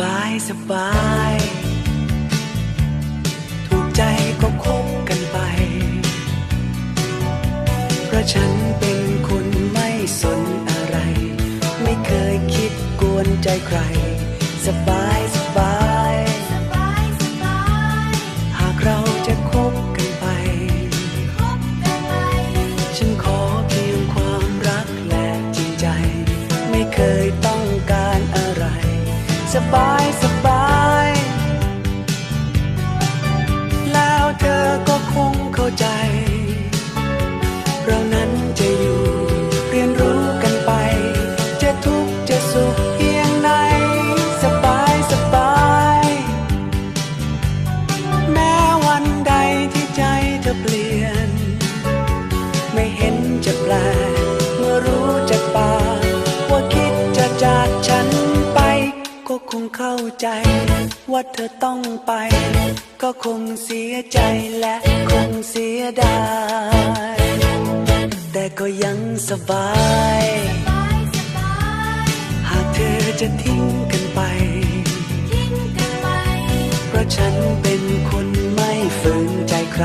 บายสบาย ถูกใจก็คบกันไป เพราะฉันเป็นคนไม่สนอะไร ไม่เคยคิดกวนใจใคร สบาย สบายสบาย แล้วเธอก็คงเข้าใจ เรานั้นจะอยู่เรียนรู้กันไป จะทุกข์จะสุขเพียงไหนสบายสบาย แม้วันใดที่ใจเธอเปลี่ยน เข้าใจ ว่าเธอต้องไป ก็คงเสียใจและคงเสียดาย แต่ก็ยังสบาย หากเธอจะทิ้งกันไป เพราะฉันเป็นคนไม่ฝืนใจใคร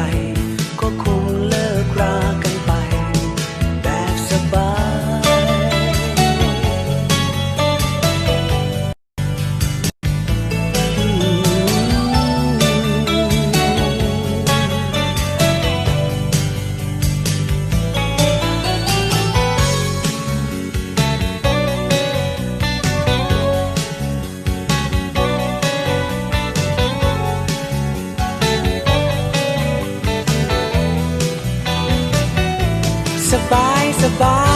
สบายสบา